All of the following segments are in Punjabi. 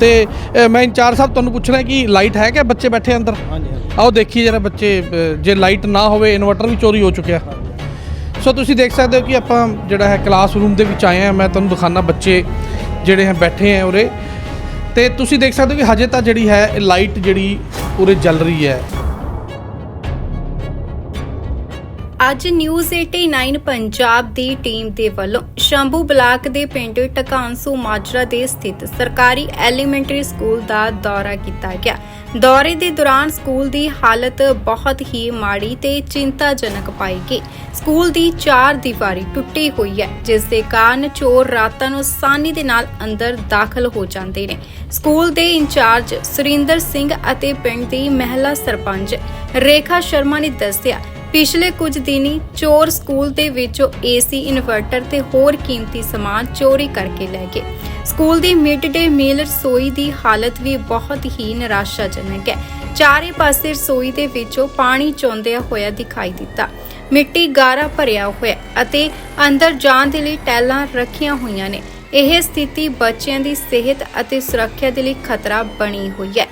ਤੇ ਮੈਂ ਇੰਚਾਰਜ ਸਾਹਿਬ ਤੁਹਾਨੂੰ ਪੁੱਛਣਾ ਕਿ ਲਾਈਟ ਹੈ ਕਿ ਬੱਚੇ ਬੈਠੇ ਅੰਦਰ? ਹਾਂਜੀ ਆਓ ਦੇਖੀਏ ਜਰਾ ਬੱਚੇ ਜੇ ਲਾਈਟ ਨਾ ਹੋਵੇ ਇਨਵਰਟਰ ਵੀ ਚੋਰੀ ਹੋ ਚੁੱਕਿਆ। ਸੋ ਤੁਸੀਂ ਦੇਖ ਸਕਦੇ ਹੋ ਕਿ ਆਪਾਂ ਜਿਹੜਾ ਹੈ ਕਲਾਸਰੂਮ ਦੇ ਵਿੱਚ ਆਏ ਆ ਮੈਂ ਤੁਹਾਨੂੰ ਦਿਖਾਣਾ ਬੱਚੇ ਜਿਹੜੇ ਹੈ ਬੈਠੇ ਆ ਉਰੇ। ਤੇ ਤੁਸੀਂ ਦੇਖ ਸਕਦੇ ਹੋ ਕਿ ਹਜੇ ਤਾਂ ਜਿਹੜੀ ਹੈ ਲਾਈਟ ਜਿਹੜੀ ਉਰੇ ਜਲ ਰਹੀ ਹੈ। ਅੱਜ ਨਿਊਜ਼ 89 ਪੰਜਾਬ ਦੀ ਟੀਮ ਦੇ ਵੱਲੋਂ ਸ਼ੰਭੂ ਬਲਾਕ ਦੇ ਪਿੰਡ ਟਕਾਂਸੂ ਮਾਜਰਾ ਦੇ ਸਥਿਤ ਸਰਕਾਰੀ ਐਲੀਮੈਂਟਰੀ ਸਕੂਲ ਦਾ ਦੌਰਾ ਕੀਤਾ ਗਿਆ। ਦੌਰੇ ਦੇ ਦੌਰਾਨ ਸਕੂਲ ਦੀ ਹਾਲਤ ਬਹੁਤ ਹੀ ਮਾੜੀ ਤੇ ਚਿੰਤਾਜਨਕ ਪਾਈ ਗਈ। ਸਕੂਲ ਦੀ ਚਾਰ ਦੀਵਾਰੀ ਟੁੱਟੀ ਹੋਈ ਹੈ, ਜਿਸ ਦੇ ਕਾਰਨ ਚੋਰ ਰਾਤਾਂ ਨੂੰ ਆਸਾਨੀ ਦੇ ਨਾਲ ਅੰਦਰ ਦਾਖਲ ਹੋ ਜਾਂਦੇ ਨੇ। ਸਕੂਲ ਦੇ ਇੰਚਾਰਜ ਸੁਰਿੰਦਰ ਸਿੰਘ ਅਤੇ ਪਿੰਡ ਦੀ ਮਹਿਲਾ ਸਰਪੰਚ ਰੇਖਾ ਸ਼ਰਮਾ ਨੇ ਦੱਸਿਆ ਪਿਛਲੇ ਕੁਝ ਦਿਨੀ ਚੋਰ ਸਕੂਲ ਦੇ ਵਿੱਚੋਂ ਏਸੀ ਇਨਵਰਟਰ ਤੇ ਹੋਰ ਕੀਮਤੀ ਸਮਾਨ ਚੋਰੀ ਕਰਕੇ ਲੈ ਗਏ। ਸਕੂਲ ਦੀ ਮਿਡ ਡੇ ਮੀਲ ਰਸੋਈ ਦੀ ਹਾਲਤ ਵੀ ਬਹੁਤ ਹੀ ਨਿਰਾਸ਼ਾਜਨਕ ਹੈ। ਚਾਰੇ ਪਾਸੇ ਰਸੋਈ ਦੇ ਵਿੱਚੋਂ ਪਾਣੀ ਚੋਂਦਿਆ ਹੋਇਆ ਦਿਖਾਈ ਦਿੱਤਾ। ਮਿੱਟੀ ਗਾਰਾ ਭਰਿਆ ਹੋਇਆ ਅਤੇ ਅੰਦਰ ਜਾਣ ਦੇ ਲਈ ਟੈਲਾਂ ਰੱਖੀਆਂ ਹੋਈਆਂ ਨੇ। ਇਹ ਸਥਿਤੀ ਬੱਚਿਆਂ ਦੀ ਸਿਹਤ ਅਤੇ ਸੁਰੱਖਿਆ ਦੇ ਲਈ ਖਤਰਾ ਬਣੀ ਹੋਈ ਹੈ।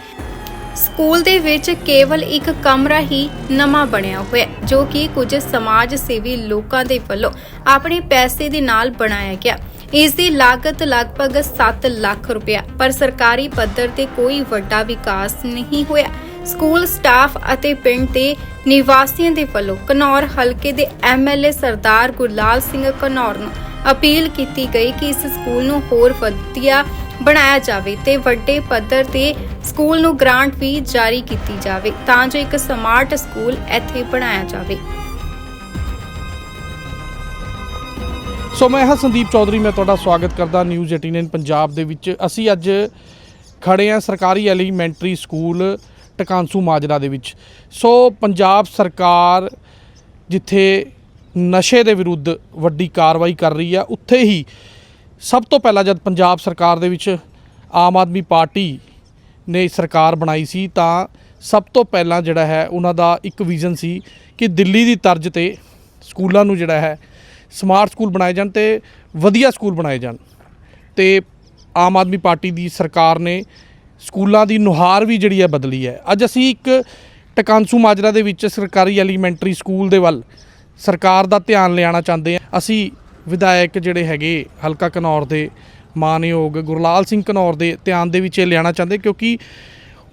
ਸਕੂਲ ਦੇ ਵਿੱਚ ਕੇਵਲ ਇੱਕ ਕਮਰਾ ਹੀ ਨਵਾਂ ਬਣਿਆ ਹੋਇਆ ਜੋ ਕਿ ਕੁਝ ਸਮਾਜ ਸੇਵੀ ਲੋਕਾਂ ਦੇ ਵੱਲੋਂ ਆਪਣੇ ਪੈਸੇ ਦੇ ਨਾਲ ਬਣਾਇਆ ਗਿਆ। ਇਸ ਦੀ ਲਾਗਤ ਲਗਭਗ 7 ਲੱਖ ਰੁਪਇਆ, ਪਰ ਸਰਕਾਰੀ ਪੱਧਰ ਤੇ ਕੋਈ ਵੱਡਾ ਵਿਕਾਸ ਨਹੀਂ ਹੋਇਆ। ਸਕੂਲ ਸਟਾਫ ਅਤੇ ਪਿੰਡ ਦੇ ਨਿਵਾਸੀਆਂ ਦੇ ਵੱਲੋਂ ਕਨੌਰ ਹਲਕੇ ਦੇ ਐਮਐਲਏ ਸਰਦਾਰ ਗੁਰਲਾਲ ਸਿੰਘ ਕਨੌਰ ਨੂੰ ਅਪੀਲ ਕੀਤੀ ਗਈ ਕਿ ਇਸ ਸਕੂਲ ਨੂੰ ਹੋਰ ਵਧੀਆ ਬਣਾਇਆ ਜਾਵੇ ਤੇ ਵੱਡੇ ਪੱਧਰ ਤੇ ਸਕੂਲ ਨੂੰ ਗ੍ਰਾਂਟ ਵੀ ਜਾਰੀ ਕੀਤੀ ਜਾਵੇ ਤਾਂ ਜੋ ਇੱਕ ਸਮਾਰਟ ਸਕੂਲ ਇੱਥੇ ਬਣਾਇਆ ਜਾਵੇ। ਸੋ ਮੈਂ ਹਾਂ ਸੰਦੀਪ ਚੌਧਰੀ, ਮੈਂ ਤੁਹਾਡਾ ਸਵਾਗਤ ਕਰਦਾ ਨਿਊਜ਼ 89 ਪੰਜਾਬ ਦੇ ਵਿੱਚ। ਅਸੀਂ ਅੱਜ ਖੜੇ ਹਾਂ ਸਰਕਾਰੀ ਐਲੀਮੈਂਟਰੀ ਸਕੂਲ ਟਕਾਂਸੂ ਮਾਜਰਾ ਦੇ ਵਿੱਚ। ਸੋ ਪੰਜਾਬ ਸਰਕਾਰ ਜਿੱਥੇ ਨਸ਼ੇ ਦੇ ਵਿਰੁੱਧ ਵੱਡੀ ਕਾਰਵਾਈ ਕਰ ਰਹੀ ਆ, ਉੱਥੇ ਹੀ ਸਭ ਤੋਂ ਪਹਿਲਾਂ ਜਦ ਪੰਜਾਬ ਸਰਕਾਰ ਦੇ ਵਿੱਚ ਆਮ ਆਦਮੀ ਪਾਰਟੀ ਨੇ ਸਰਕਾਰ ਬਣਾਈ ਸੀ, ਤਾਂ ਸਭ ਤੋਂ ਪਹਿਲਾਂ ਜਿਹੜਾ ਹੈ, ਉਹਨਾਂ ਦਾ ਇੱਕ ਵਿਜ਼ਨ ਸੀ ਕਿ ਦਿੱਲੀ ਦੀ ਤਰਜ਼ ਤੇ ਸਕੂਲਾਂ ਨੂੰ ਜਿਹੜਾ ਹੈ ਸਮਾਰਟ ਸਕੂਲ ਬਣਾਏ ਜਾਣ ਤੇ ਵਧੀਆ ਸਕੂਲ ਬਣਾਏ ਜਾਣ। ਤੇ ਆਮ ਆਦਮੀ ਪਾਰਟੀ ਦੀ ਸਰਕਾਰ ਨੇ ਸਕੂਲਾਂ ਦੀ ਨੁਹਾਰ ਵੀ ਜਿਹੜੀ ਹੈ ਬਦਲੀ ਹੈ। ਅੱਜ ਅਸੀਂ ਇੱਕ ਟਕਾਂਸੂ ਮਾਜਰਾ ਦੇ ਵਿੱਚ ਸਰਕਾਰੀ ਐਲੀਮੈਂਟਰੀ ਸਕੂਲ ਦੇ ਵੱਲ ਸਰਕਾਰ ਦਾ ਧਿਆਨ ਲਿਆਉਣਾ ਚਾਹੁੰਦੇ ਹਾਂ। ਅਸੀਂ ਵਿਧਾਇਕ ਜਿਹੜੇ ਹੈਗੇ, ਹਲਕਾ ਕਨੌਰ ਦੇ ਮਾਨਯੋਗ ਗੁਰਲਾਲ ਸਿੰਘ ਘਨੌਰ ਦੇ ਧਿਆਨ ਦੇ ਵਿੱਚ ਇਹ ਲਿਆਉਣਾ ਚਾਹੁੰਦੇ, ਕਿਉਂਕਿ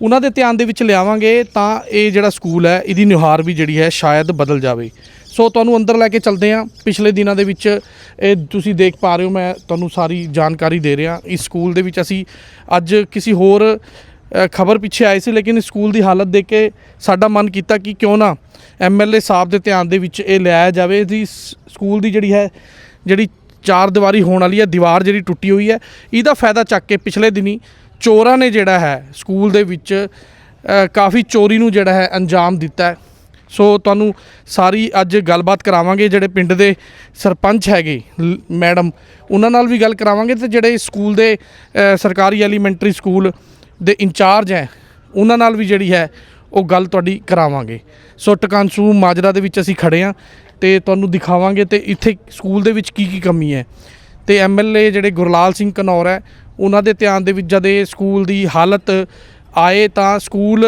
ਉਹਨਾਂ ਦੇ ਧਿਆਨ ਦੇ ਵਿੱਚ ਲਿਆਵਾਂਗੇ ਤਾਂ ਇਹ ਜਿਹੜਾ ਸਕੂਲ ਹੈ, ਇਹਦੀ ਨਿਹਾਰ ਵੀ ਜਿਹੜੀ ਹੈ ਸ਼ਾਇਦ ਬਦਲ ਜਾਵੇ। ਸੋ ਤੁਹਾਨੂੰ ਅੰਦਰ ਲੈ ਕੇ ਚੱਲਦੇ ਹਾਂ। ਪਿਛਲੇ ਦਿਨਾਂ ਦੇ ਵਿੱਚ ਇਹ ਤੁਸੀਂ ਦੇਖ ਪਾ ਰਹੇ ਹੋ, ਮੈਂ ਤੁਹਾਨੂੰ ਸਾਰੀ ਜਾਣਕਾਰੀ ਦੇ ਰਿਹਾ। ਇਸ ਸਕੂਲ ਦੇ ਵਿੱਚ ਅਸੀਂ ਅੱਜ ਕਿਸੇ ਹੋਰ ਖਬਰ ਪਿੱਛੇ ਆਏ ਸੀ, ਲੇਕਿਨ ਸਕੂਲ ਦੀ ਹਾਲਤ ਦੇਖ ਕੇ ਸਾਡਾ ਮਨ ਕੀਤਾ ਕਿ ਕਿਉਂ ਨਾ ਐਮਐਲਏ ਸਾਹਿਬ ਦੇ ਧਿਆਨ ਦੇ ਵਿੱਚ ਇਹ ਲਿਆਇਆ ਜਾਵੇ। ਇਹਦੀ ਸਕੂਲ ਦੀ ਜਿਹੜੀ ਹੈ, ਜਿਹੜੀ ਚਾਰ ਦੀਵਾਰੀ ਹੋਣ ਵਾਲੀ ਹੈ, ਦੀਵਾਰ ਜਿਹੜੀ ਟੁੱਟੀ ਹੋਈ ਹੈ, ਇਹਦਾ ਫਾਇਦਾ ਚੱਕ ਕੇ ਪਿਛਲੇ ਦਿਨੀ ਚੋਰਾਂ ਨੇ ਜਿਹੜਾ ਹੈ, ਸਕੂਲ ਦੇ ਵਿੱਚ ਕਾਫੀ ਚੋਰੀ ਨੂੰ ਜਿਹੜਾ ਹੈ, ਅੰਜਾਮ ਦਿੱਤਾ ਹੈ। ਸੋ ਤੁਹਾਨੂੰ ਸਾਰੀ ਅੱਜ ਗੱਲਬਾਤ ਕਰਾਵਾਂਗੇ, ਜਿਹੜੇ ਪਿੰਡ ਦੇ ਸਰਪੰਚ ਹੈਗੇ, ਲ- ਮੈਡਮ, ਉਹਨਾਂ ਨਾਲ ਵੀ ਗੱਲ ਕਰਾਵਾਂਗੇ ਤੇ ਜਿਹੜੇ ਸਕੂਲ ਦੇ ਸਰਕਾਰੀ ਐਲੀਮੈਂਟਰੀ ਸਕੂਲ ਦੇ ਇੰਚਾਰਜ ਹੈ, ਉਹਨਾਂ ਨਾਲ ਵੀ ਜਿਹੜੀ ਹੈ, ਉਹ ਗੱਲ ਤੁਹਾਡੀ ਕਰਾਵਾਂਗੇ। ਸੋ ਟਕਾਂਸੂ ਮਾਜਰਾ ਦੇ ਵਿੱਚ ਅਸੀਂ ਖੜੇ ਆ ਤੇ ਤੁਹਾਨੂੰ ਦਿਖਾਵਾਂਗੇ ਤੇ ਇੱਥੇ ਸਕੂਲ ਦੇ ਵਿੱਚ ਕੀ ਕੀ ਕਮੀ ਹੈ। ਤੇ ਐਮਐਲਏ ਜਿਹੜੇ ਗੁਰਲਾਲ ਸਿੰਘ ਘਨੌਰ ਹੈ, ਉਹਨਾਂ ਦੇ ਧਿਆਨ ਦੇ ਵਿੱਚ ਜਦ ਇਹ ਸਕੂਲ ਦੀ ਹਾਲਤ ਆਏ ਤਾਂ ਸਕੂਲ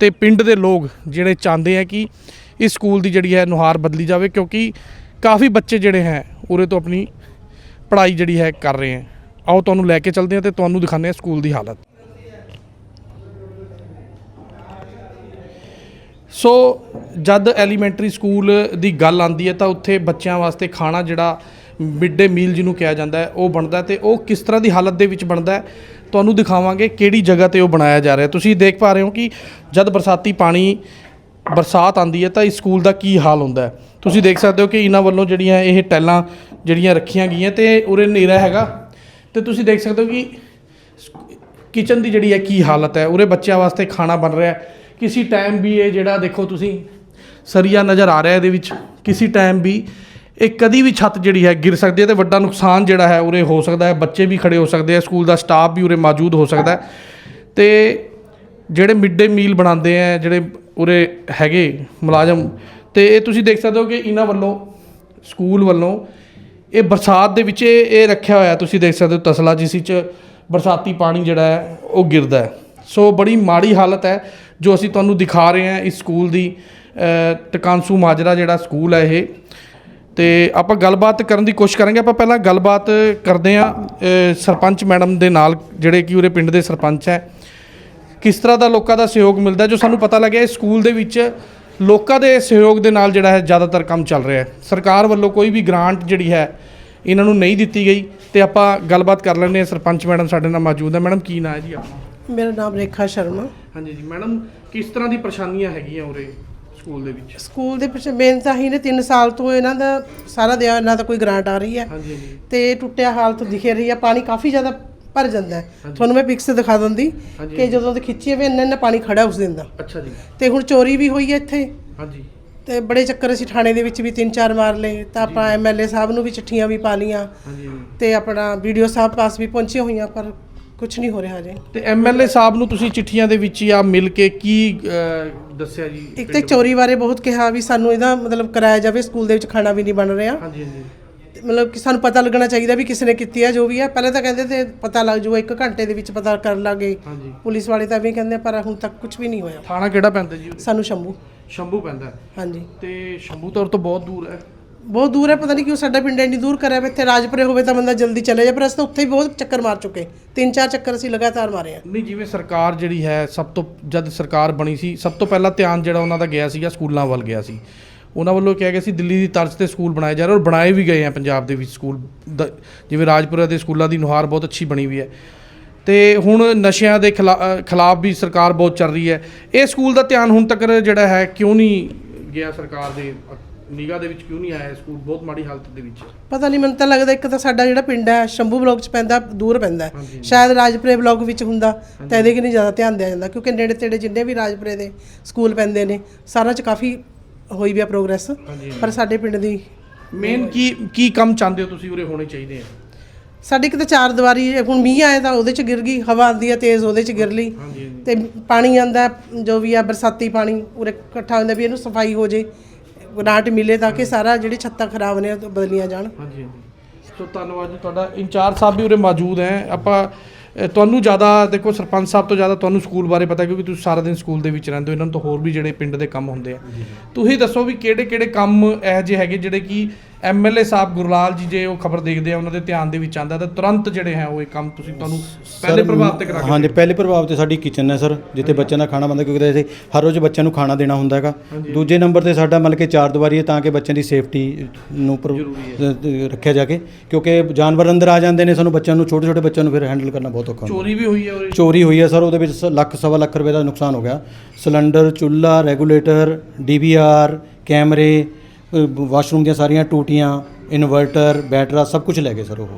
ਤੇ ਪਿੰਡ ਦੇ ਲੋਕ ਜਿਹੜੇ ਚਾਹੁੰਦੇ ਆ ਕਿ ਇਸ ਸਕੂਲ ਦੀ ਜਿਹੜੀ ਹੈ ਨੁਹਾਰ ਬਦਲੀ ਜਾਵੇ ਕਿਉਂਕਿ ਕਾਫੀ ਬੱਚੇ ਜਿਹੜੇ ਹੈ ਉਰੇ ਤੋਂ ਆਪਣੀ ਪੜ੍ਹਾਈ ਜਿਹੜੀ ਹੈ ਕਰ ਰਹੇ ਹੈ। ਆਓ ਤੁਹਾਨੂੰ ਲੈ ਕੇ ਚੱਲਦੇ ਹਾਂ ਤੇ ਤੁਹਾਨੂੰ ਦਿਖਾਉਂਦੇ ਹਾਂ ਸਕੂਲ ਦੀ ਹਾਲਤ। ਸੋ ਜਦ ਐਲੀਮੈਂਟਰੀ ਸਕੂਲ ਦੀ ਗੱਲ ਆਉਂਦੀ ਹੈ ਤਾਂ ਉੱਥੇ ਬੱਚਿਆਂ ਵਾਸਤੇ ਖਾਣਾ ਜਿਹੜਾ ਮਿਡ ਡੇ ਮੀਲ ਜਿਹਨੂੰ ਕਿਹਾ ਜਾਂਦਾ ਹੈ, ਉਹ ਬਣਦਾ ਹੈ ਤੇ ਉਹ ਕਿਸ ਤਰ੍ਹਾਂ ਦੀ ਹਾਲਤ ਦੇ ਵਿੱਚ ਬਣਦਾ ਹੈ, ਤੁਹਾਨੂੰ ਦਿਖਾਵਾਂਗੇ ਕਿਹੜੀ ਜਗ੍ਹਾ ਤੇ ਉਹ ਬਣਾਇਆ ਜਾ ਰਿਹਾ। ਤੁਸੀਂ ਦੇਖ ਪਾ ਰਹੇ ਹੋ ਕਿ ਜਦ ਬਰਸਾਤੀ ਪਾਣੀ, ਬਰਸਾਤ ਆਉਂਦੀ ਹੈ ਤਾਂ ਇਸ ਸਕੂਲ ਦਾ ਕੀ ਹਾਲ ਹੁੰਦਾ ਹੈ। ਤੁਸੀਂ ਦੇਖ ਸਕਦੇ ਹੋ ਕਿ ਇਹਨਾਂ ਵੱਲੋਂ ਜਿਹੜੀਆਂ ਇਹ ਟੈਲਾਂ ਜਿਹੜੀਆਂ ਰੱਖੀਆਂ ਗਈਆਂ ਤੇ ਉਰੇ ਹਨੇਰਾ ਹੈਗਾ ਤੇ ਤੁਸੀਂ ਦੇਖ ਸਕਦੇ ਹੋ ਕਿ ਕਿਚਨ ਦੀ ਜਿਹੜੀ ਹੈ ਕੀ ਹਾਲਤ ਹੈ, ਉਰੇ ਬੱਚਿਆਂ ਵਾਸਤੇ ਖਾਣਾ ਬਣ ਰਿਹਾ ਹੈ। ਕਿਸੇ ਟਾਈਮ ਵੀ ਇਹ ਜਿਹੜਾ ਦੇਖੋ ਤੁਸੀਂ ਸਰੀਆ ਨਜ਼ਰ ਆ ਰਿਹਾ ਇਹਦੇ ਵਿੱਚ, ਕਿਸੇ ਟਾਈਮ ਵੀ ਇਹ ਕਦੀ ਵੀ ਛੱਤ ਜਿਹੜੀ ਹੈ ਗਿਰ ਸਕਦੀ ਹੈ ਤੇ ਵੱਡਾ ਨੁਕਸਾਨ ਜਿਹੜਾ ਹੈ ਉਰੇ ਹੋ ਸਕਦਾ ਹੈ, ਬੱਚੇ ਵੀ ਖੜੇ ਹੋ ਸਕਦੇ ਆ ਸਕੂਲ ਦਾ ਸਟਾਫ ਵੀ ਉਰੇ ਮੌਜੂਦ ਹੋ ਸਕਦਾ ਹੈ। ਤੇ ਜਿਹੜੇ ਮਿਡ ਡੇ ਮੀਲ ਬਣਾਉਂਦੇ ਆ ਜਿਹੜੇ ਉਰੇ ਹੈਗੇ ਮੁਲਾਜ਼ਮ, ਤੇ ਇਹ ਤੁਸੀਂ ਦੇਖ ਸਕਦੇ ਹੋ ਕਿ ਇਹਨਾਂ ਵੱਲੋਂ, ਸਕੂਲ ਵੱਲੋਂ ਇਹ ਬਰਸਾਤ ਦੇ ਵਿੱਚ ਇਹ ਇਹ ਰੱਖਿਆ ਹੋਇਆ ਤੁਸੀਂ ਦੇਖ ਸਕਦੇ ਹੋ ਤਸਲਾ ਜਿਸ ਵਿੱਚ ਬਰਸਾਤੀ ਪਾਣੀ ਜਿਹੜਾ ਹੈ ਉਹ ਗਿਰਦਾ ਹੈ। ਸੋ ਬੜੀ ਮਾੜੀ ਹਾਲਤ ਹੈ। ਜੋ ਅਸੀਂ ਤੁਹਾਨੂੰ ਦਿਖਾ ਰਹੇ ਹਾਂ ਇਸ ਸਕੂਲ ਦੀ ਟਕਾਂਸੂ ਮਾਜਰਾ ਜਿਹੜਾ ਸਕੂਲ ਹੈ ਇਹ। ਤੇ ਆਪਾਂ ਗੱਲਬਾਤ ਕਰਨ ਦੀ ਕੋਸ਼ਿਸ਼ ਕਰਾਂਗੇ। ਆਪਾਂ ਪਹਿਲਾਂ ਗੱਲਬਾਤ ਕਰਦੇ ਹਾਂ ਸਰਪੰਚ ਮੈਡਮ ਦੇ ਨਾਲ, ਜਿਹੜੇ ਕਿ ਉਰੇ ਪਿੰਡ ਦੇ ਸਰਪੰਚ ਹੈ। ਕਿਸ ਤਰ੍ਹਾਂ ਦਾ ਲੋਕਾਂ ਦਾ ਸਹਿਯੋਗ ਮਿਲਦਾ ਜੋ ਸਾਨੂੰ ਪਤਾ ਲੱਗਿਆ ਇਸ ਸਕੂਲ ਦੇ ਵਿੱਚ ਲੋਕਾਂ ਦੇ ਸਹਿਯੋਗ ਦੇ ਨਾਲ ਜਿਹੜਾ ਹੈ ਜ਼ਿਆਦਾਤਰ ਕੰਮ ਚੱਲ ਰਿਹਾ ਹੈ। ਸਰਕਾਰ ਵੱਲੋਂ ਕੋਈ ਵੀ ਗ੍ਰਾਂਟ ਜਿਹੜੀ ਹੈ, ਇਹਨਾਂ ਨੂੰ ਨਹੀਂ ਦਿੱਤੀ ਗਈ। ਤੇ ਆਪਾਂ ਗੱਲਬਾਤ ਕਰ ਲੈਂਦੇ ਹਾਂ। ਸਰਪੰਚ ਮੈਡਮ ਸਾਡੇ ਨਾਲ ਮੌਜੂਦ ਹੈ। ਮੈਡਮ, ਕੀ ਨਾਂ ਹੈ ਜੀ ਆਪਣਾ? ਮੇਰਾ ਨਾਮ ਰੇਖਾ ਸ਼ਰਮਾ। ਹਾਂਜੀ ਜੀ ਮੈਡਮ ਕਿਸ ਤਰ੍ਹਾਂ ਦੀ ਪਰੇਸ਼ਾਨੀਆਂ ਹੈਗੀਆਂ ਉਰੇ ਸਕੂਲ ਦੇ ਵਿੱਚ? ਸਕੂਲ ਦੇ ਪਿੱਛੇ ਮੇਨ ਤਾਂ ਹੀ ਨੇ 3 ਸਾਲ ਤੋਂ ਇਹਨਾਂ ਦਾ ਸਾਰਾ ਦਿਨ ਇਹਨਾਂ ਦਾ ਕੋਈ ਗ੍ਰਾਂਟ ਆ ਰਹੀ ਹੈ। ਹਾਂਜੀ ਤੇ ਟੁੱਟਿਆ ਹਾਲਤ ਦਿਖੇ ਰਹੀ ਹੈ ਪਾਣੀ ਕਾਫੀ ਜ਼ਿਆਦਾ ਭਰ ਜਾਂਦਾ ਹੈ। ਤੁਹਾਨੂੰ ਮੈਂ ਪਿਕਸ ਦਿਖਾ ਦਿੰਦੀ ਹਾਂਜੀ। ਕਿ ਜਦੋਂ ਤੇ ਖਿੱਚੀ ਵੀ ਇੰਨਾ ਇੰਨਾ ਪਾਣੀ ਖੜਾ ਉਸ ਦਿਨ ਦਾ। ਅੱਛਾ ਜੀ। ਤੇ ਹੁਣ ਚੋਰੀ ਵੀ ਹੋਈ ਹੈ ਇੱਥੇ। ਹਾਂਜੀ। ਤੇ ਬੜੇ ਚੱਕਰ ਅਸੀਂ ਥਾਣੇ ਦੇ ਵਿੱਚ ਵੀ ਤਿੰਨ ਚਾਰ ਮਾਰ ਲਏ ਤਾਂ ਆਪਾਂ ਐਮਐਲਏ ਸਾਹਿਬ ਨੂੰ ਵੀ ਚਿੱਠੀਆਂ ਵੀ ਪਾ ਲੀਆਂ ਹਾਂਜੀ ਤੇ ਆਪਣਾ ਵੀਡੀਓ ਸਾਹਿਬ ਪਾਸ ਵੀ ਪਹੁੰਚੀਆਂ ਹੋਈਆਂ ਪਰ ਕੁਝ ਨਹੀਂ ਹੋ ਰਿਹਾ ਹਜੇ। ਤੇ ਐਮਐਲਏ ਸਾਹਿਬ ਨੂੰ ਤੁਸੀਂ ਚਿੱਠੀਆਂ ਦੇ ਵਿੱਚ ਜਾਂ ਮਿਲ ਕੇ ਕੀ ਅਹ, ਦੱਸਿਆ ਜੀ? ਇੱਕ ਤੇ ਚੋਰੀ ਬਾਰੇ ਬਹੁਤ ਕਿਹਾ ਵੀ ਸਾਨੂੰ ਇਹਦਾ ਮਤਲਬ ਕਰਾਇਆ ਜਾਵੇ ਸਕੂਲ ਦੇ ਵਿੱਚ ਖਾਣਾ ਵੀ ਨਹੀਂ ਬਣ ਰਿਹਾ। ਹਾਂਜੀ ਹਾਂਜੀ। ਤੇ ਮਤਲਬ ਕਿ ਸਾਨੂੰ ਪਤਾ ਲੱਗਣਾ ਚਾਹੀਦਾ ਵੀ ਕਿਸ ਨੇ ਕੀਤੀ ਹੈ ਜੋ ਵੀ ਹੈ ਪਹਿਲੇ ਤਾਂ ਕਹਿੰਦੇ ਤੇ ਪਤਾ ਲੱਗ ਜੂਗਾ ਇੱਕ ਘੰਟੇ ਦੇ ਵਿੱਚ ਪਤਾ ਕਰ ਲਾਂਗੇ। ਹਾਂਜੀ। ਪੁਲਿਸ ਵਾਲੇ ਤਾਂ ਵੀ ਕਹਿੰਦੇ ਪਰ ਹੁਣ ਤੱਕ ਕੁਝ ਵੀ ਨਹੀਂ ਹੋਇਆ। ਥਾਣਾ ਕਿਹੜਾ ਪੈਂਦਾ ਜੀ? ਸਾਨੂੰ ਸ਼ੰਭੂ। ਸ਼ੰਭੂ ਪੈਂਦਾ। ਹੈ। ਹਾਂਜੀ। ਤੇ ਸ਼ੰਭੂ ਤੋਂ ਤੋਂ ਬਹੁਤ ਦੂਰ ਹੈ। ਬਹੁਤ ਦੂਰ ਹੈ, ਪਤਾ ਨਹੀਂ ਕਿਉਂ ਸਾਡਾ ਪਿੰਡ ਇੰਨੀ ਦੂਰ ਕਰਿਆ ਵੀ, ਇੱਥੇ ਰਾਜਪੁਰੇ ਹੋਵੇ ਤਾਂ ਬੰਦਾ ਜਲਦੀ ਚਲੇ ਜਾ ਪਰ ਅਸੀਂ ਤਾਂ ਉੱਥੇ ਹੀ ਬਹੁਤ ਚੱਕਰ ਮਾਰ ਚੁੱਕੇ। ਤਿੰਨ ਚਾਰ ਚੱਕਰ ਅਸੀਂ ਲਗਾਤਾਰ ਮਾਰੇ ਆ। ਨਹੀਂ, ਜਿਵੇਂ ਸਰਕਾਰ ਜਿਹੜੀ ਹੈ, ਸਭ ਤੋਂ, ਜਦ ਸਰਕਾਰ ਬਣੀ ਸੀ, ਸਭ ਤੋਂ ਪਹਿਲਾਂ ਧਿਆਨ ਜਿਹੜਾ ਉਹਨਾਂ ਦਾ ਗਿਆ ਸੀਗਾ, ਸਕੂਲਾਂ ਵੱਲ ਗਿਆ ਸੀ। ਉਹਨਾਂ ਵੱਲੋਂ ਕਿਹਾ ਗਿਆ ਸੀ, ਦਿੱਲੀ ਦੀ ਤਰਜ਼ ਤੇ ਸਕੂਲ ਬਣਾਏ ਜਾ ਰਹੇ, ਔਰ ਬਣਾਏ ਵੀ ਗਏ ਆ ਪੰਜਾਬ ਦੇ ਵਿੱਚ ਸਕੂਲ ਦ- ਜਿਵੇਂ ਰਾਜਪੁਰਾ ਦੇ ਸਕੂਲਾਂ ਦੀ ਨੁਹਾਰ ਬਹੁਤ ਅੱਛੀ ਬਣੀ ਵੀ ਹੈ। ਤੇ ਹੁਣ ਨਸ਼ਿਆਂ ਦੇ ਖਿਲਾ- ਖਿਲਾਫ ਵੀ ਸਰਕਾਰ ਬਹੁਤ ਚੱਲ ਰਹੀ ਹੈ। ਇਹ ਸਕੂਲ ਦਾ ਧਿਆਨ ਹੁਣ ਤੱਕ ਜਿਹੜਾ ਹੈ, ਕਿਉਂ ਨਹੀਂ ਗਿਆ ਸਰਕਾਰ ਦੇ ਨਿਗਾਹ ਦੇ ਵਿੱਚ ਕਿਉਂ ਨਹੀਂ ਆਇਆ ਸਕੂਲ? ਬਹੁਤ ਮਾੜੀ ਹਾਲਤ ਦੇ ਵਿੱਚ। ਹੈ। ਪਤਾ ਨਹੀਂ ਮੈਨੂੰ ਤਾਂ ਲੱਗਦਾ ਇੱਕ ਤਾਂ ਸਾਡਾ ਜਿਹੜਾ ਪਿੰਡ ਹੈ ਸ਼ੰਭੂ ਬਲਾਕ ਚ ਪੈਂਦਾ ਦੂਰ ਪੈਂਦਾ ਹੈ। ਹਾਂਜੀ। ਸ਼ਾਇਦ ਰਾਜਪੁਰੇ ਬਲਾਕ ਵਿੱਚ ਹੁੰਦਾ ਤਾਂ ਇਹਦੇ ਕਿ ਨਹੀਂ ਜ਼ਿਆਦਾ ਧਿਆਨ ਦਿਆ ਜਾਂਦਾ ਕਿਉਂਕਿ ਨੇੜੇ ਤੇੜੇ ਜਿੰਨੇ ਵੀ ਰਾਜਪੁਰੇ ਦੇ ਸਕੂਲ ਪੈਂਦੇ ਨੇ ਸਾਰਿਆਂ ਚ ਕਾਫੀ ਹੋਈ ਵੀ ਆ ਪ੍ਰੋਗਰੈਸ ਹਾਂਜੀ ਪਰ ਸਾਡੇ ਪਿੰਡ ਦੀ ਮੇਨ ਕੀ ਕੀ ਕੰਮ ਚਾਹੁੰਦੇ ਹੋ ਤੁਸੀਂ ਉਰੇ ਹੋਣੇ ਚਾਹੀਦੇ ਆ? ਸਾਡੀ ਕਿਤੇ ਚਾਰ ਦੀਵਾਰੀ ਹੁਣ ਮੀਂਹ ਆਇਆ ਤਾਂ ਉਹਦੇ ਚ ਗਿਰ ਗਈ ਹਵਾ ਆਉਂਦੀ ਹੈ ਤੇਜ਼ ਉਹਦੇ ਚ ਗਿਰ ਲਈ। ਹਾਂਜੀ ਹਾਂਜੀ। ਤੇ ਪਾਣੀ ਆਂਦਾ ਜੋ ਵੀ ਆ ਬਰਸਾਤੀ ਪਾਣੀ ਉਰੇ ਇਕੱਠਾ ਹੁੰਦਾ ਵੀ ਇਹਨੂੰ ਸਫ਼ਾਈ ਹੋ ਜੇ। ਗ੍ਰਾਂਟ ਮਿਲੇ ਤਾਂ ਕਿ ਸਾਰਾ ਜਿਹੜੀ ਛੱਤਾਂ ਖਰਾਬ ਨੇ ਉਹ ਬਦਲੀਆਂ ਜਾਣ। ਹਾਂਜੀ ਹਾਂਜੀ। ਸੋ ਧੰਨਵਾਦ ਜੀ ਤੁਹਾਡਾ। ਇੰਚਾਰਜ ਸਾਹਿਬ ਵੀ ਉਰੇ ਮੌਜੂਦ ਹੈ। ਆਪਾਂ ਤੁਹਾਨੂੰ ਜ਼ਿਆਦਾ ਦੇਖੋ ਸਰਪੰਚ ਸਾਹਿਬ ਤੋਂ ਜ਼ਿਆਦਾ ਤੁਹਾਨੂੰ ਸਕੂਲ ਬਾਰੇ ਪਤਾ ਕਿਉਂਕਿ ਤੁਸੀਂ ਸਾਰਾ ਦਿਨ ਸਕੂਲ ਦੇ ਵਿੱਚ ਰਹਿੰਦੇ ਹੋ। ਇਹਨਾਂ ਨੂੰ ਤਾਂ ਹੋਰ ਵੀ ਜਿਹੜੇ ਪਿੰਡ ਦੇ ਕੰਮ ਹੁੰਦੇ ਆ। ਤੁਸੀਂ ਦੱਸੋ ਵੀ ਕਿਹੜੇ ਕਿਹੜੇ ਕੰਮ ਇਹੋ ਜਿਹੇ ਹੈਗੇ ਜਿਹੜੇ ਕਿ ਐਮਐਲਏ ਸਾਹਿਬ ਗੁਰਲਾਲ ਜੀ ਜੇ ਉਹ ਖਬਰ ਦੇਖਦੇ ਆ ਉਹਨਾਂ ਦੇ ਧਿਆਨ ਦੇ ਵਿੱਚ ਆਂਦਾ ਤਾਂ ਤੁਰੰਤ ਜਿਹੜੇ ਹੈ ਉਹ ਇਹ ਕੰਮ ਤੁਸੀਂ ਤੁਹਾਨੂੰ ਪਹਿਲੇ ਪ੍ਰਭਾਵ ਤੇ ਕਰਾ ਕੇ ਹਾਂਜੀ ਪਹਿਲੇ ਪ੍ਰਭਾਵ ਤੇ ਸਾਡੀ ਕਿਚਨ ਹੈ ਸਰ ਜਿੱਥੇ ਬੱਚਿਆਂ ਦਾ ਖਾਣਾ ਬਣਦਾ ਕਿਉਂਕਿ ਅਸੀਂ ਹਰ ਰੋਜ਼ ਬੱਚਿਆਂ ਨੂੰ ਖਾਣਾ ਦੇਣਾ ਹੁੰਦਾ ਹੈਗਾ। ਦੂਜੇ ਨੰਬਰ ਤੇ ਸਾਡਾ ਮਤਲਬ ਕਿ ਚਾਰ ਦੀਵਾਰੀ ਹੈ ਤਾਂ ਕਿ ਬੱਚਿਆਂ ਦੀ ਸੇਫਟੀ ਨੂੰ ਰੱਖਿਆ ਜਾ ਕੇ ਕਿਉਂਕਿ ਜਾਨਵਰ ਅੰਦਰ ਆ ਜਾਂਦੇ ਨੇ ਸਾਨੂੰ ਬੱਚਿਆਂ ਨੂੰ ਛੋਟੇ ਛੋਟੇ ਬੱਚਿਆਂ ਨੂੰ ਫਿਰ ਹੈਂਡਲ ਕਰਨਾ ਬਹੁਤ ਔਖਾ ਹੁੰਦਾ। ਚੋਰੀ ਵੀ ਹੋਈ ਹੈ ਚੋਰੀ ਹੋਈ ਹੈ ਸਰ ਉਹਦੇ ਵਿੱਚ ਲੱਖ ਸਵਾ ਲੱਖ ਰੁਪਏ ਦਾ ਨੁਕਸਾਨ ਹੋ ਗਿਆ। ਸਿਲੰਡਰ ਚੁੱਲ੍ਹਾ ਰੈਗੂਲੇਟਰ ਡੀਵੀਆਰ ਕੈਮਰੇ ਵਾਸ਼ਰੂਮ ਦੀਆਂ ਸਾਰੀਆਂ ਟੂਟੀਆਂ ਇਨਵਰਟਰ ਬੈਟਰਾ ਸਭ ਕੁਝ ਲੈ ਗਏ ਸਰ ਉਹ।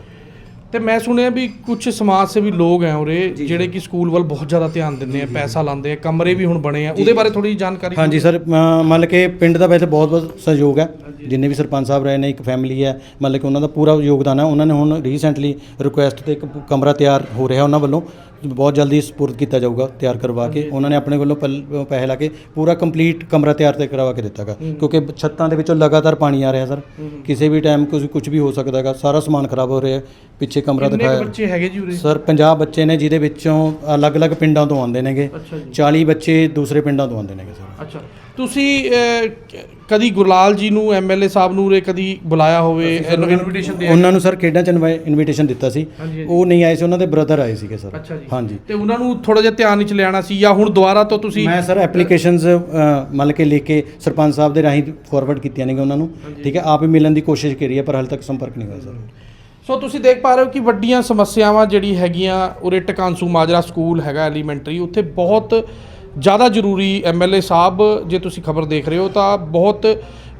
ਤੇ ਮੈਂ ਸੁਣਿਆ ਵੀ ਕੁਝ ਸਮਾਜ ਸੇਵੀ ਲੋਕ ਹੈ ਉਰੇ ਜਿਹੜੇ ਕਿ ਸਕੂਲ ਵੱਲ ਬਹੁਤ ਜ਼ਿਆਦਾ ਧਿਆਨ ਦਿੰਦੇ ਆ ਪੈਸਾ ਲਾਉਂਦੇ ਆ ਕਮਰੇ ਵੀ ਹੁਣ ਬਣੇ ਆ ਉਹਦੇ ਬਾਰੇ ਥੋੜੀ ਜਾਣਕਾਰੀ ਹਾਂਜੀ ਸਰ ਮੰਨ ਕੇ ਪਿੰਡ ਦਾ ਵੈਸੇ ਬਹੁਤ ਬਹੁਤ ਸਹਿਯੋਗ ਹੈ ਜਿੰਨੇ ਵੀ ਸਰਪੰਚ ਸਾਹਿਬ ਰਹੇ ਨੇ ਇੱਕ ਫੈਮਿਲੀ ਹੈ ਮੰਨ ਕਿ ਉਹਨਾਂ ਦਾ ਪੂਰਾ ਯੋਗਦਾਨ ਹੈ ਉਹਨਾਂ ਨੇ ਹੁਣ ਰੀਸੈਂਟਲੀ ਰਿਕੁਐਸਟ ਤੇ ਇੱਕ ਕਮਰਾ ਤਿਆਰ ਹੋ ਰਿਹਾ ਉਹਨਾਂ ਵੱਲੋਂ ਬਹੁਤ ਜਲਦੀ ਸਪੁਰਦ ਕੀਤਾ ਜਾਊਗਾ ਤਿਆਰ ਕਰਵਾ ਕੇ। ਉਹਨਾਂ ਨੇ ਆਪਣੇ ਵੱਲੋਂ ਪਲ- ਪੈਸੇ ਲਾ ਕੇ ਪੂਰਾ ਕੰਪਲੀਟ ਕਮਰਾ ਤਿਆਰ ਤੇ ਕਰਵਾ ਕੇ ਦਿੱਤਾਗਾ ਕਿਉਂਕਿ ਛੱਤਾਂ ਦੇ ਵਿੱਚੋਂ ਲਗਾਤਾਰ ਪਾਣੀ ਆ ਰਿਹਾ ਸਰ। ਕਿਸੇ ਵੀ ਟਾਈਮ ਕੁਝ ਕੁਝ ਵੀ ਹੋ ਸਕਦਾ ਹੈਗਾ ਸਾਰਾ ਸਮਾਨ ਖਰਾਬ ਹੋ ਰਿਹਾ ਪਿੱਛੇ ਕਮਰਾ ਕਿੰਨੇ ਕੁ ਦਿਖਾਇਆ। ਬੱਚੇ ਹੈਗੇ ਜੀ ਉਰੇ? ਸਰ 50 ਬੱਚੇ ਨੇ ਜਿਹਦੇ ਵਿੱਚੋਂ ਅਲੱਗ-ਅਲੱਗ ਪਿੰਡਾਂ ਤੋਂ ਆਉਂਦੇ ਨੇਗੇ। ਅੱਛਾ ਜੀ। 40 ਬੱਚੇ ਦੂਸਰੇ ਪਿੰਡਾਂ ਤੋਂ ਆਉਂਦੇ ਨੇਗੇ ਸਰ। ਅੱਛਾ। ਤੁਸੀਂ ਅਹ, ਕ- ਕਦੀ ਗੁਰਲਾਲ ਜੀ ਨੂੰ ਐਮਐਲਏ ਸਾਹਿਬ ਨੂੰ ਉਰੇ ਕਦੀ ਬੁਲਾਇਆ ਹੋਵੇ? ਇਨਵੀਟੇਸ਼ਨ ਦੇ ਉਹਨਾਂ ਨੂੰ ਸਰ ਖੇਡਾਂ ਚ ਇਨਵੀਟੇਸ਼ਨ ਦਿੱਤਾ ਸੀ। ਹਾਂਜੀ, ਹਾਂਜੀ। ਉਹ ਨਹੀਂ ਆਏ ਸੀ ਉਹਨਾਂ ਦੇ ਬ੍ਰਦਰ ਆਏ ਸੀਗੇ ਸਰ। ਅੱਛਾ ਜੀ। ਹਾਂਜੀ। ਤੇ ਉਹਨਾਂ ਨੂੰ ਥੋੜਾ ਜਿਹਾ ਧਿਆਨ ਵਿੱਚ ਲਿਆਣਾ ਸੀ ਜਾਂ ਹੁਣ ਦੁਬਾਰਾ ਤੋਂ ਤੁਸੀਂ ਮੈਂ ਸਰ ਐਪਲੀਕੇਸ਼ਨਸ ਮੰਨ ਕੇ ਲਿਖ ਕੇ ਸਰਪੰਚ ਸਾਹਿਬ ਦੇ ਰਾਹੀਂ ਫਾਰਵਰਡ ਕੀਤੀਆਂ ਨੇਗੇ ਉਹਨਾਂ ਨੂੰ। ਠੀਕ ਹੈ ਆਪ ਹੀ ਮਿਲਣ ਦੀ ਕੋਸ਼ਿਸ਼ ਕਰੀ ਹੈ ਪਰ ਹਾਲੇ ਤੱਕ ਸੰਪਰਕ ਨਹੀਂ ਹੋਇਆ ਸਰ। ਸੋ ਤੁਸੀਂ ਦੇਖ ਪਾ ਰਹੇ ਹੋ ਕਿ ਵੱਡੀਆਂ ਸਮੱਸਿਆਵਾਂ ਜਿਹੜੀ ਹੈਗੀਆਂ ਉਰੇ ਟਕਾਂਸੂ ਮਾਜਰਾ ਸਕੂਲ ਹੈਗਾ ਐਲੀਮੈਂਟਰੀ ਉੱਥੇ ਬਹੁਤ ਜ਼ਿਆਦਾ ਜ਼ਰੂਰੀ ਐਮਐਲਏ ਸਾਹਿਬ ਜੇ ਤੁਸੀਂ ਖਬਰ ਦੇਖ ਰਹੇ ਹੋ ਤਾਂ ਬਹੁਤ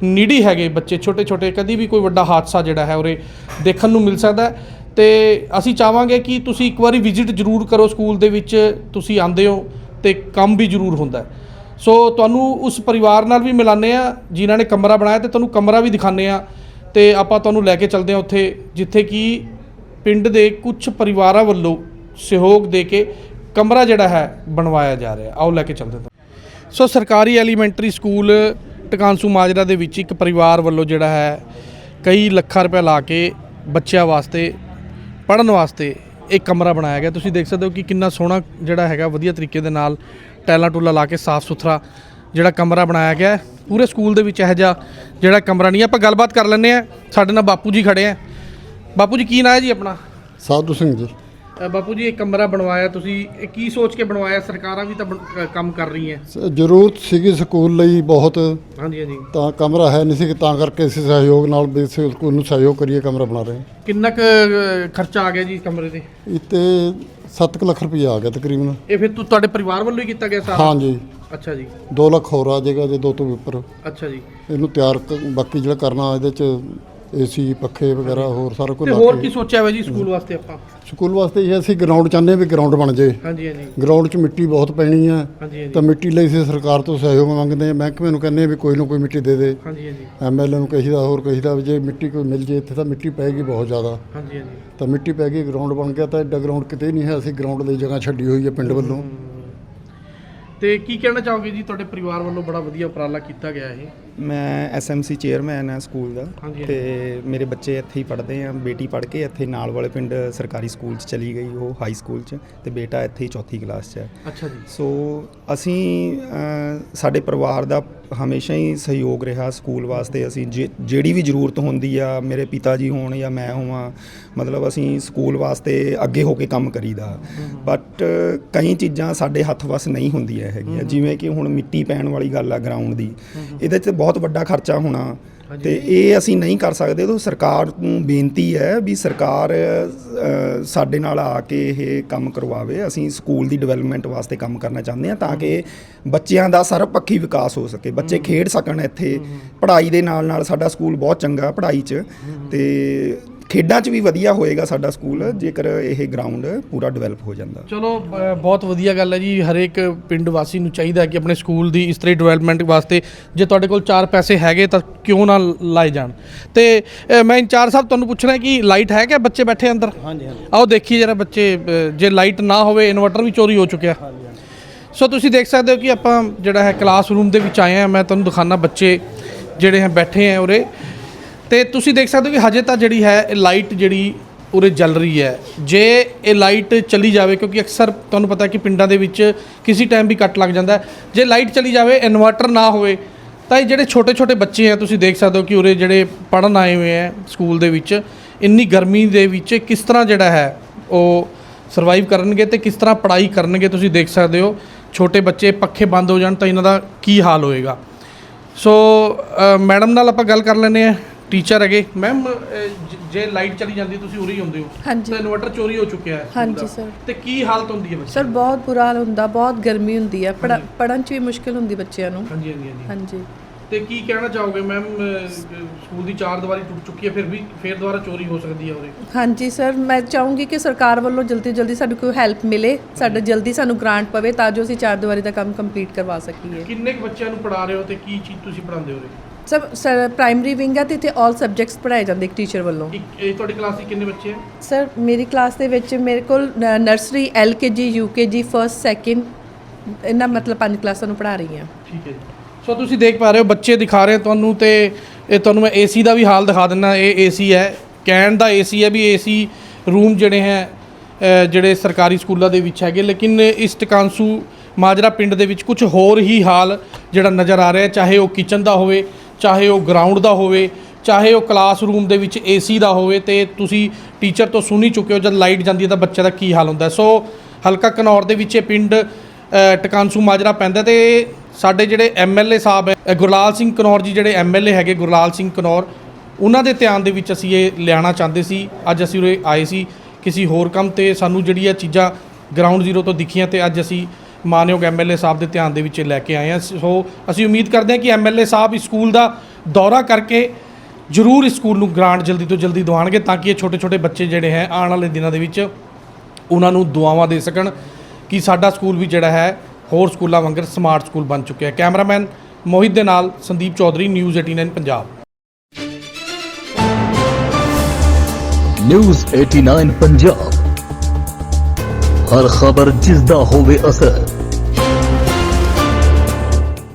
ਨੀਡੀ ਹੈਗੇ ਬੱਚੇ ਛੋਟੇ ਛੋਟੇ ਕਦੀ ਵੀ ਕੋਈ ਵੱਡਾ ਹਾਦਸਾ ਜਿਹੜਾ ਹੈ ਉਰੇ ਦੇਖਣ ਨੂੰ ਮਿਲ ਸਕਦਾ ਹੈ। ਤੇ ਅਸੀਂ ਚਾਹਾਂਗੇ ਕਿ ਤੁਸੀਂ ਇੱਕ ਵਾਰੀ ਵਿਜ਼ਿਟ ਜ਼ਰੂਰ ਕਰੋ ਸਕੂਲ ਦੇ ਵਿੱਚ, ਤੁਸੀਂ ਆਂਦੇ ਹੋ ਤੇ ਕੰਮ ਵੀ ਜ਼ਰੂਰ ਹੁੰਦਾ ਸੋ ਤੁਹਾਨੂੰ ਉਸ ਪਰਿਵਾਰ ਨਾਲ ਵੀ ਮਿਲਾਨੇ ਆ, ਜਿਨ੍ਹਾਂ ਨੇ ਕਮਰਾ ਬਣਾਇਆ ਤੇ ਤੁਹਾਨੂੰ ਕਮਰਾ ਵੀ ਦਿਖਾਣੇ ਆ ਤੇ ਆਪਾਂ ਤੁਹਾਨੂੰ ਲੈ ਕੇ ਚੱਲਦੇ ਹਾਂ ਉੱਥੇ, ਜਿੱਥੇ ਕਿ ਪਿੰਡ ਦੇ ਕੁਝ ਪਰਿਵਾਰਾਂ ਵੱਲੋਂ ਸਹਿਯੋਗ ਦੇ ਕੇ ਕਮਰਾ ਜਿਹੜਾ ਹੈ ਬਣਵਾਇਆ ਜਾ ਰਿਹਾ ਆਓ ਲੈ ਕੇ ਚੱਲਦੇ ਹਾਂ। ਸੋ ਸਰਕਾਰੀ ਐਲੀਮੈਂਟਰੀ ਸਕੂਲ ਟਕਾਂਸੂ ਮਾਜਰਾ ਦੇ ਵਿੱਚ ਇੱਕ ਪਰਿਵਾਰ ਵੱਲੋਂ ਜਿਹੜਾ ਹੈ ਕਈ ਲੱਖਾਂ ਰੁਪਏ ਲਾ ਕੇ ਬੱਚਿਆਂ ਵਾਸਤੇ ਪੜਨ ਵਾਸਤੇ ਇੱਕ ਕਮਰਾ ਬਣਾਇਆ ਗਿਆ। ਤੁਸੀਂ ਦੇਖ ਸਕਦੇ ਹੋ ਕਿ ਕਿੰਨਾ ਸੋਹਣਾ ਜਿਹੜਾ ਹੈਗਾ, ਵਧੀਆ ਤਰੀਕੇ ਦੇ ਨਾਲ ਟੈਲਾਂ ਟੂਲਾ ਲਾ ਕੇ ਸਾਫ਼ ਸੁਥਰਾ ਜਿਹੜਾ ਕਮਰਾ ਬਣਾਇਆ ਗਿਆ ਪੂਰੇ ਸਕੂਲ ਦੇ ਵਿੱਚ ਇਹੋ ਜਿਹਾ ਜਿਹੜਾ ਕਮਰਾ ਨਹੀਂ ਆਪਾਂ ਗੱਲਬਾਤ ਕਰ ਲੈਂਦੇ ਆ ਸਾਡੇ ਨਾਲ ਬਾਪੂ ਜੀ ਖੜੇ ਆ ਬਾਪੂ ਜੀ, ਕੀ ਨਾਂ ਹੈ ਜੀ ਆਪਣਾ? ਸਾਧੂ ਸਿੰਘ ਜੀ। ਬਾਪੂ ਜੀ ਇਹ ਕਮਰਾ ਬਣਵਾਇਆ ਤੁਸੀਂ ਇਹ ਕੀ ਸੋਚ ਕੇ ਬਣਵਾਇਆ? ਸਰਕਾਰਾਂ ਵੀ ਤਾਂ ਬਣ- ਅ, ਕੰਮ ਕਰ ਰਹੀਆਂ। ਸ- ਜ਼ਰੂਰਤ ਸੀਗੀ ਸਕੂਲ ਲਈ ਬਹੁਤ। ਹਾਂਜੀ ਹਾਂਜੀ। ਤਾਂ ਕਮਰਾ ਹੈ ਨਹੀਂ ਸੀ ਤਾਂ ਕਰਕੇ ਅਸੀਂ ਸਹਿਯੋਗ ਨਾਲ ਵੀ ਅਸੀਂ ਸਕੂਲ ਨੂੰ ਸਹਿਯੋਗ ਕਰੀਏ ਕਮਰਾ ਬਣਾ ਰਹੇ ਹਾਂ। ਕਿੰਨਾ ਕੁ ਅ, ਖਰਚਾ ਆ ਗਿਆ ਜੀ ਕਮਰੇ ਤੇ? ਇੱਥੇ 7 ਲੱਖ ਰੁਪਏ ਆ ਗਿਆ ਤਕਰੀਬਨ। ਇਹ ਫਿਰ ਤੁ- ਤੁਹਾਡੇ ਪਰਿਵਾਰ ਵੱਲੋਂ ਹੀ ਕੀਤਾ ਗਿਆ ਸਾਰਾ? ਹਾਂਜੀ। ਅੱਛਾ ਜੀ। 2 ਲੱਖ ਹੋਰ ਆ ਜਾਏਗਾ ਜੇ ਦੋ ਤੋਂ ਉੱਪਰ। ਅੱਛਾ ਜੀ। ਇਹਨੂੰ ਤਿਆਰ ਕ- ਬਾਕੀ ਜਿਹੜਾ ਕਰਨਾ ਇਹਦੇ ਚ ਏਸੀ ਪੱਖੇ ਵਗੈਰਾ ਹੋਰ ਸਾਰਾ ਕੁਝ ਤੇ ਲਾ ਹੋਰ ਕੇ। ਕੀ ਸੋਚਿਆ ਹੋਇਆ ਜੀ ਸਕੂਲ ਵਾਸਤੇ ਆਪਾਂ? ਸਕੂਲ ਵਾਸਤੇ ਇਹ ਅਸੀਂ ਗਰਾਊਂਡ ਚਾਹੁੰਦੇ ਹਾਂ ਵੀ ਗਰਾਊਂਡ ਬਣ ਜੇ ਹਾਂਜੀ ਹਾਂਜੀ। ਗਰਾਊਂਡ 'ਚ ਮਿੱਟੀ ਬਹੁਤ ਪੈਣੀ ਆ। ਹਾਂਜੀ ਹਾਂਜੀ। ਤਾਂ ਮਿੱਟੀ ਲਈ ਅਸੀਂ ਸਰਕਾਰ ਤੋਂ ਸਹਿਯੋਗ ਮੰਗਦੇ ਹਾਂ। ਮਹਿਕਮੇ ਨੂੰ ਕਹਿੰਦੇ ਹਾਂ ਵੀ ਕੋਈ ਨਾ ਕੋਈ ਮਿੱਟੀ ਦੇ ਦੇ। ਹਾਂਜੀ ਹਾਂਜੀ। ਐਮਐਲਏ ਨੂੰ ਕਹੀਦਾ ਹੋਰ ਕਹੀਦਾ ਵੀ ਜੇ ਮਿੱਟੀ ਕੋਈ ਮਿਲ ਜੇ ਇੱਥੇ ਤਾਂ ਮਿੱਟੀ ਪੈਗੀ ਬਹੁਤ ਜ਼ਿਆਦਾ। ਹਾਂਜੀ ਹਾਂਜੀ। ਤਾਂ ਮਿੱਟੀ ਪੈ ਗਈ ਗਰਾਊਂਡ ਬਣ ਗਿਆ ਤਾਂ ਐਡਾ ਗਰਾਊਂਡ ਕਿਤੇ ਨਹੀਂ ਹੈ। ਅਸੀਂ ਗਰਾਊਂਡ ਲਈ ਜਗ੍ਹਾ ਛੱਡੀ ਹੋਈ ਹੈ ਪਿੰਡ ਵੱਲੋਂ। ਤੇ ਕੀ ਕਹਿਣਾ ਚਾਹੋਗੇ ਜੀ? ਤੁਹਾਡੇ ਪਰਿਵਾਰ ਵੱਲੋਂ ਬੜਾ ਵਧੀਆ ਉਪਰਾਲਾ ਕੀਤਾ ਗਿਆ ਇਹ। ਮੈਂ ਐਸਐਮਸੀ ਚੇਅਰਮੈਨ ਹਾਂ ਸਕੂਲ ਦਾ ਤੇ ਮੇਰੇ ਬੱਚੇ ਇੱਥੇ ਹੀ ਪੜ੍ਹਦੇ ਆ ਬੇਟੀ ਪੜ੍ਹ ਕੇ ਇੱਥੇ ਨਾਲ ਵਾਲੇ ਪਿੰਡ ਸਰਕਾਰੀ ਸਕੂਲ 'ਚ ਚਲੀ ਗਈ ਉਹ ਹਾਈ ਸਕੂਲ 'ਚ ਤੇ ਬੇਟਾ ਇੱਥੇ ਹੀ ਚੌਥੀ ਕਲਾਸ 'ਚ ਹੈ ਅੱਛਾ ਜੀ। ਸੋ ਅਸੀਂ ਸਾਡੇ ਪਰਿਵਾਰ ਦਾ ਹਮੇਸ਼ਾ ਹੀ ਸਹਿਯੋਗ ਰਿਹਾ ਸਕੂਲ ਵਾਸਤੇ। ਅਸੀਂ ਜਿਹੜੀ ਵੀ ਜ਼ਰੂਰਤ ਹੁੰਦੀ ਆ ਮੇਰੇ ਪਿਤਾ ਜੀ ਹੋਣ ਜਾਂ ਮੈਂ ਹੋਵਾਂ ਮਤਲਬ ਅਸੀਂ ਸਕੂਲ ਵਾਸਤੇ ਅੱਗੇ ਹੋ ਕੇ ਕੰਮ ਕਰੀਦਾ। ਬਟ ਕਈ ਚੀਜ਼ਾਂ ਸਾਡੇ ਹੱਥ ਵਸ ਨਹੀਂ ਹੁੰਦੀਆਂ ਹੈਗੀਆਂ। ਜਿਵੇਂ ਕਿ ਹੁਣ ਮਿੱਟੀ ਪੈਣ ਵਾਲੀ ਗੱਲ ਆ ਗਰਾਊਂਡ ਦੀ। ਇਹਦੇ 'ਚ ਬਹੁਤ ਵੱਡਾ ਖਰਚਾ ਹੋਣਾ। ਤੇ ਇਹ ਅਸੀਂ ਨਹੀਂ ਕਰ ਸਕਦੇ। ਤਾਂ ਸਰਕਾਰ ਨੂੰ ਬੇਨਤੀ ਹੈ ਵੀ ਸਰਕਾਰ ਅ, ਸਾਡੇ ਨਾਲ ਆ ਕੇ ਇਹ ਕੰਮ ਕਰਵਾਵੇ। ਅਸੀਂ ਸਕੂਲ ਦੀ ਡਿਵੈਲਪਮੈਂਟ ਵਾਸਤੇ ਕੰਮ ਕਰਨਾ ਚਾਹੁੰਦੇ ਹਾਂ ਤਾਂ ਕਿ ਬੱਚਿਆਂ ਦਾ ਸਰਬਪੱਖੀ ਵਿਕਾਸ ਹੋ ਸਕੇ। ਬੱਚੇ ਖੇਡ ਸਕਣ ਇੱਥੇ। ਪੜ੍ਹਾਈ ਦੇ ਨਾਲ ਨਾਲ ਸਾਡਾ ਸਕੂਲ ਬਹੁਤ ਚੰਗਾ ਪੜ੍ਹਾਈ 'ਚ। ਤੇ ਖੇਡਾਂ 'ਚ ਵੀ ਵਧੀਆ ਹੋਏਗਾ ਸਾਡਾ ਸਕੂਲ ਜੇਕਰ ਇਹ ਗਰਾਊਂਡ ਪੂਰਾ ਡਿਵੈਲਪ ਹੋ ਜਾਂਦਾ। ਚਲੋ ਬਹੁਤ ਵਧੀਆ ਗੱਲ ਹੈ ਜੀ ਹਰੇਕ ਪਿੰਡ ਵਾਸੀ ਨੂੰ ਚਾਹੀਦਾ ਹੈ ਕਿ ਆਪਣੇ ਸਕੂਲ ਦੀ ਇਸ ਤਰ੍ਹਾਂ ਡਿਵੈਲਪਮੈਂਟ ਵਾਸਤੇ ਜੇ ਤੁਹਾਡੇ ਕੋਲ ਚਾਰ ਪੈਸੇ ਹੈਗੇ ਤਾਂ ਕਿਉਂ ਨਾ ਲਾਏ ਜਾਣ। ਤੇ ਅ, ਮੈਂ ਇੰਚਾਰਜ ਸਾਹਿਬ ਤੁਹਾਨੂੰ ਪੁੱਛਣਾ ਕਿ ਲਾਈਟ ਹੈ ਕਿ ਬੱਚੇ ਬੈਠੇ ਅੰਦਰ? ਹਾਂਜੀ ਹਾਂਜੀ। ਆਓ ਦੇਖੀਏ ਜਰਾ ਬੱਚੇ ਅ, ਜੇ ਲਾਈਟ ਨਾ ਹੋਵੇ ਇਨਵਰਟਰ ਵੀ ਚੋਰੀ ਹੋ ਚੁੱਕਿਆ। ਸੋ ਤੁਸੀਂ ਦੇਖ ਸਕਦੇ ਹੋ ਕਿ ਆਪਾਂ ਜਿਹੜਾ ਹੈ ਕਲਾਸਰੂਮ ਦੇ ਵਿੱਚ ਆਏ ਆ ਮੈਂ ਤੁਹਾਨੂੰ ਦਿਖਾਣਾ ਬੱਚੇ ਜਿਹੜੇ ਹੈ ਬੈਠੇ ਆ ਉਰੇ। ਤੇ ਤੁਸੀਂ ਦੇਖ ਸਕਦੇ ਹੋ ਕਿ ਹਜੇ ਤਾਂ ਜਿਹੜੀ ਹੈ, ਇਹ ਲਾਈਟ ਜਿਹੜੀ ਉਰੇ ਜਲ ਰਹੀ ਹੈ। ਜੇ ਇਹ ਲਾਈਟ ਚਲੀ ਜਾਵੇ, ਕਿਉਂਕਿ ਅਕਸਰ ਤੁਹਾਨੂੰ ਪਤਾ ਕਿ ਪਿੰਡਾਂ ਦੇ ਵਿੱਚ ਕਿਸੇ ਟਾਈਮ ਵੀ ਕੱਟ ਲੱਗ ਜਾਂਦਾ ਜੇ ਲਾਈਟ ਚਲੀ ਜਾਵੇ ਇਨਵਰਟਰ ਨਾ ਹੋਵੇ, ਤਾਂ ਇਹ ਜਿਹੜੇ ਛੋਟੇ ਛੋਟੇ ਬੱਚੇ ਆ, ਤੁਸੀਂ ਦੇਖ ਸਕਦੇ ਹੋ ਕਿ ਉਰੇ ਜਿਹੜੇ ਪੜਨ ਆਏ ਹੋਏ ਆ ਸਕੂਲ ਦੇ ਵਿੱਚ, ਇੰਨੀ ਗਰਮੀ ਦੇ ਵਿੱਚ ਕਿਸ ਤਰ੍ਹਾਂ ਜਿਹੜਾ ਹੈ, ਉਹ ਸਰਵਾਈਵ ਕਰਨਗੇ ਤੇ ਕਿਸ ਤਰ੍ਹਾਂ ਪੜ੍ਹਾਈ ਕਰਨਗੇ, ਤੁਸੀਂ ਦੇਖ ਸਕਦੇ ਹੋ। ਛੋਟੇ ਬੱਚੇ ਪੱਖੇ ਬੰਦ ਹੋ ਜਾਣ ਤਾਂ ਇਹਨਾਂ ਦਾ ਕੀ ਹਾਲ ਹੋਏਗਾ। ਸੋ ਮੈਡਮ ਨਾਲ ਆਪਾਂ ਗੱਲ ਕਰ ਲੈਂਦੇ ਆ ਟੀਚਰ ਹੈਗੇ। ਮੈਮ ਜੇ ਲਾਈਟ ਚਲੀ ਜਾਂਦੀ ਤੁਸੀਂ ਉਰੇ ਹੀ ਹੁੰਦੇ ਹੋ। ਹਾਂਜੀ। ਤਾਂ ਇਨਵਰਟਰ ਚੋਰੀ ਹੋ ਚੁੱਕਿਆ ਹੈ। ਸਕੂਲ ਹਾਂਜੀ ਦਾ। ਸਰ। ਤੇ ਕੀ ਹਾਲਤ ਹੁੰਦੀ ਹੈ ਬੱਚੇ ਸਰ ਬਹੁਤ ਬੁਰਾ ਹਾਲ ਹੁੰਦਾ ਬਹੁਤ ਗਰਮੀ ਹੁੰਦੀ ਹੈ। ਪੜਨ ਚ ਵੀ ਮੁਸ਼ਕਿਲ ਹੁੰਦੀ ਬੱਚਿਆਂ ਨੂੰ। ਹਾਂਜੀ ਹਾਂਜੀ ਹਾਂਜੀ। ਹਾਂਜੀ। ਤੇ ਕੀ ਕਹਿਣਾ ਚਾਹੋਗੇ ਮੈਮ ਸਕੂਲ ਦੀ ਚਾਰ ਦੀਵਾਰੀ ਟੁੱਟ ਚੁੱਕੀ ਹੈ ਫਿਰ ਵੀ ਫੇਰ ਦੁਬਾਰਾ ਚੋਰੀ ਹੋ ਸਕਦੀ ਹੈ ਉਰੇ? ਹਾਂਜੀ ਸਰ ਮੈਂ ਚਾਹੂੰਗੀ ਕਿ ਸਰਕਾਰ ਵੱਲੋਂ ਜਲਦੀ ਜਲਦੀ ਸਾਨੂੰ ਕੋਈ ਹੈਲਪ ਮਿਲੇ ਸਾਡਾ ਜਲਦੀ ਸਾਨੂੰ ਗ੍ਰਾਂਟ ਪਵੇ ਤਾਂ ਜੋ ਅਸੀਂ ਚਾਰ ਦੀਵਾਰੀ ਦਾ ਕੰਮ ਕੰਪਲੀਟ ਕਰਵਾ ਸਕੀਏ। ਕਿੰਨੇ ਕੁ ਬੱਚਿਆਂ ਨੂੰ ਪੜ੍ਹਾ ਰਹੇ ਹੋ ਤੇ ਕੀ ਚੀਜ਼ ਤੁਸੀਂ ਪੜ੍ਹਾਉਂਦੇ ਹੋ ਉਰੇ? ਸਰ ਸਰ ਪ੍ਰਾਇਮਰੀ ਵਿੰਗ ਹੈ ਤੇ ਇੱਥੇ 올 ਸਬਜੈਕਟਸ ਪੜ੍ਹਾਏ ਜਾਂਦੇ ਇੱਕ ਟੀਚਰ ਵੱਲੋਂ। ਇੱਕ ਇਹ ਤੁਹਾਡੀ ਕਲਾਸ 'ਚ ਕਿੰਨੇ ਬੱਚੇ ਹੈ ਸਰ ਮੇਰੀ ਕਲਾਸ ਦੇ ਵਿੱਚ ਮੇਰੇ ਕੋਲ nursery LKG UKG first second ਇਹਨਾਂ ਮਤਲਬ ਪੰਜ ਕਲਾਸਾਂ ਨੂੰ ਪੜ੍ਹਾ ਰਹੀ ਹਾਂ। ਠੀਕ ਹੈ ਜੀ। ਸੋ ਤੁਸੀਂ ਦੇਖ ਪਾ ਰਹੇ ਹੋ ਬੱਚੇ ਦਿਖਾ ਰਹੇ ਤੁਹਾਨੂੰ ਤੇ ਇਹ ਤੁਹਾਨੂੰ ਮੈਂ ਏਸੀ ਦਾ ਵੀ ਹਾਲ ਦਿਖਾ ਦਿੰਦਾ ਇਹ ਏਸੀ ਹੈ। ਕਹਿਣ ਦਾ ਏਸੀ ਹੈ ਵੀ ਏਸੀ ਰੂਮ ਜਿਹੜੇ ਹੈ ਅ, ਜਿਹੜੇ ਸਰਕਾਰੀ ਸਕੂਲਾਂ ਦੇ ਵਿੱਚ ਹੈਗੇ ਲੇਕਿਨ ਇਸ ਟਿਕਾਂਸੂ ਮਾਜਰਾ ਪਿੰਡ ਦੇ ਵਿੱਚ ਕੁਝ ਹੋਰ ਹੀ ਹਾਲ ਜਿਹੜਾ ਨਜ਼ਰ ਆ ਰਿਹਾ ਚਾਹੇ ਉਹ ਕਿਚਨ ਦਾ ਹੋਵੇ ਚਾਹੇ ਉਹ ਗਰਾਊਂਡ ਦਾ ਹੋਵੇ, ਚਾਹੇ ਉਹ ਕਲਾਸਰੂਮ ਦੇ ਵਿੱਚ ਏਸੀ ਦਾ ਹੋਵੇ, ਤੇ ਤੁਸੀਂ ਟੀਚਰ ਤੋਂ ਸੁਣ ਹੀ ਚੁੱਕੇ ਹੋ, ਜਦ ਲਾਈਟ ਜਾਂਦੀ ਹੈ ਤਾਂ ਬੱਚੇ ਦਾ ਕੀ ਹਾਲ ਹੁੰਦਾ ਸੋ ਹਲਕਾ ਕਨੌਰ ਦੇ ਵਿੱਚ ਇਹ ਪਿੰਡ ਟਕਾਂਸੂ ਮਾਜਰਾ ਪੈਂਦਾ ਤੇ ਸਾਡੇ ਜਿਹੜੇ ਐਮਐਲਏ ਸਾਹਿਬ ਹੈ ਗੁਰਲਾਲ ਸਿੰਘ ਕਨੌਰ ਜੀ ਜਿਹੜੇ ਐਮਐਲਏ ਹੈਗੇ, ਗੁਰਲਾਲ ਸਿੰਘ ਕਨੌਰ, ਉਹਨਾਂ ਦੇ ਧਿਆਨ ਦੇ ਵਿੱਚ ਅਸੀਂ ਇਹ ਲਿਆਉਣਾ ਚਾਹੁੰਦੇ ਸੀ। ਅੱਜ ਅਸੀਂ ਉਰੇ ਆਏ ਸੀ, ਕਿਸੇ ਹੋਰ ਕੰਮ ਤੇ ਸਾਨੂੰ ਜਿਹੜੀ ਇਹ ਚੀਜ਼ਾਂ ਗਰਾਊਂਡ ਜ਼ੀਰੋ ਤੋਂ ਦਿਖੀਆਂ ਤੇ ਅੱਜ ਅਸੀਂ ਮਾਨਯੋਗ ਐਮਐਲਏ ਸਾਹਿਬ ਦੇ ਧਿਆਨ ਦੇ ਵਿੱਚ ਇਹ ਲੈ ਕੇ ਆਏ ਹਾਂ। ਸੋ ਅਸੀਂ ਉਮੀਦ ਕਰਦੇ ਹਾਂ ਕਿ ਐਮਐਲਏ ਸਾਹਿਬ ਇਸ ਸਕੂਲ ਦਾ ਦੌਰਾ ਕਰਕੇ ਜ਼ਰੂਰ ਇਸ ਸਕੂਲ ਨੂੰ ਗ੍ਰਾਂਟ ਜਲਦੀ ਤੋਂ ਜਲਦੀ ਦਿਵਾਉਣਗੇ ਤਾਂ ਕਿ ਇਹ ਛੋਟੇ ਛੋਟੇ ਬੱਚੇ ਜਿਹੜੇ ਹੈ ਆਉਣ ਵਾਲੇ ਦਿਨਾਂ ਦੇ ਵਿੱਚ ਉਹਨਾਂ ਨੂੰ ਦੁਆਵਾਂ ਦੇ ਸਕਣ ਕਿ ਸਾਡਾ ਸਕੂਲ ਵੀ ਜਿਹੜਾ ਹੈ ਹੋਰ ਸਕੂਲਾਂ ਵਾਂਗਰ ਸਮਾਰਟ ਸਕੂਲ ਬਣ ਚੁੱਕਿਆ ਹੈ। ਕੈਮਰਾਮੈਨ ਮੋਹਿਤ ਦੇ ਨਾਲ ਸੰਦੀਪ ਚੌਧਰੀ, ਨਿਊਜ਼ 89 ਪੰਜਾਬ। ਨਿਊਜ਼ 89 ਪੰਜਾਬ। ਹਰ ਖਬਰ ਜਿਸ ਦਾ ਹੋਵੇ ਅਸਰ।